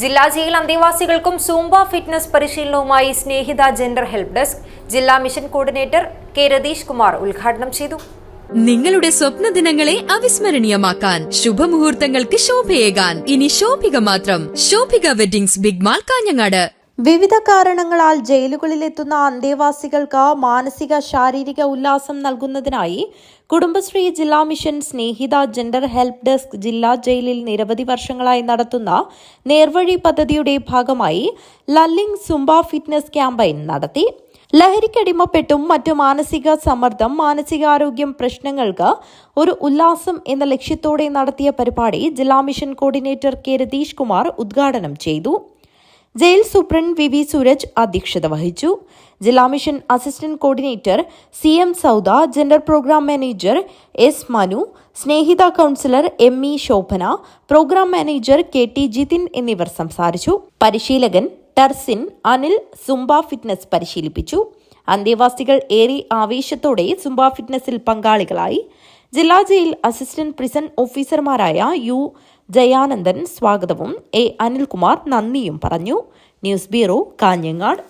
ജില്ലാ ജയിൽ അന്തേവാസികൾക്കും zumba fitness പരിശീലനവുമായി സ്നേഹിത ജെൻഡർ ഹെൽപ് ഡെസ്ക് ജില്ലാ mission coordinator K Ratheesh Kumar ഉദ്ഘാടനം ചെയ്തു. നിങ്ങളുടെ സ്വപ്ന ദിനങ്ങളെ അവിസ്മരണീയമാക്കാൻ ശുഭമുഹൂർത്തങ്ങൾക്ക് ശോഭയേകാൻ. ഇനി ശോഭിക മാത്രം. Shobhika weddings big mall Kanhangad. വിവിധ കാരണങ്ങളാൽ ജയിലുകളിലെത്തുന്ന അന്തേവാസികൾക്ക് മാനസിക ശാരീരിക ഉല്ലാസം നൽകുന്നതിനായി കുടുംബശ്രീ ജില്ലാ mission Snehitha gender help desk ജില്ലാ ജയിലിൽ നിരവധി വർഷങ്ങളായി നടത്തുന്ന നേർവഴി പദ്ധതിയുടെ ഭാഗമായി ലല്ലിംഗ് സുംബ ഫിറ്റ്നസ് ക്യാമ്പയിൻ നടത്തി. ലഹരിക്കടിമപ്പെട്ടും മറ്റു മാനസിക സമ്മർദ്ദം മാനസികാരോഗ്യം പ്രശ്നങ്ങൾക്ക് ഒരു ഉല്ലാസം എന്ന ലക്ഷ്യത്തോടെ നടത്തിയ പരിപാടി ജില്ലാ mission coordinator K Ratheesh Kumar ഉദ്ഘാടനം ചെയ്തു. Jail superintendent V V Sooraj അധ്യക്ഷത വഹിച്ചു. ജില്ലാ mission assistant coordinator C M Sauda gender program manager S Manu Snehitha counsellor M E Shobhana program manager K T Jithin എന്നിവർ സംസാരിച്ചു. പരിശീലകൻ ടർസിൻ Anil Zumba fitness പരിശീലിപ്പിച്ചു. അന്തേവാസികൾ ഏറെ ആവേശത്തോടെ സുംബ ഫിറ്റ്നസിൽ പങ്കാളികളായി. ജില്ലാ ജയിൽ അസിസ്റ്റന്റ് പ്രിസൺ ഓഫീസർമാരായ യു ജയാനന്ദൻ സ്വാഗതവും. എ അനിൽകുമാർ നന്ദിയും പറഞ്ഞു. News bureau Kanhangad.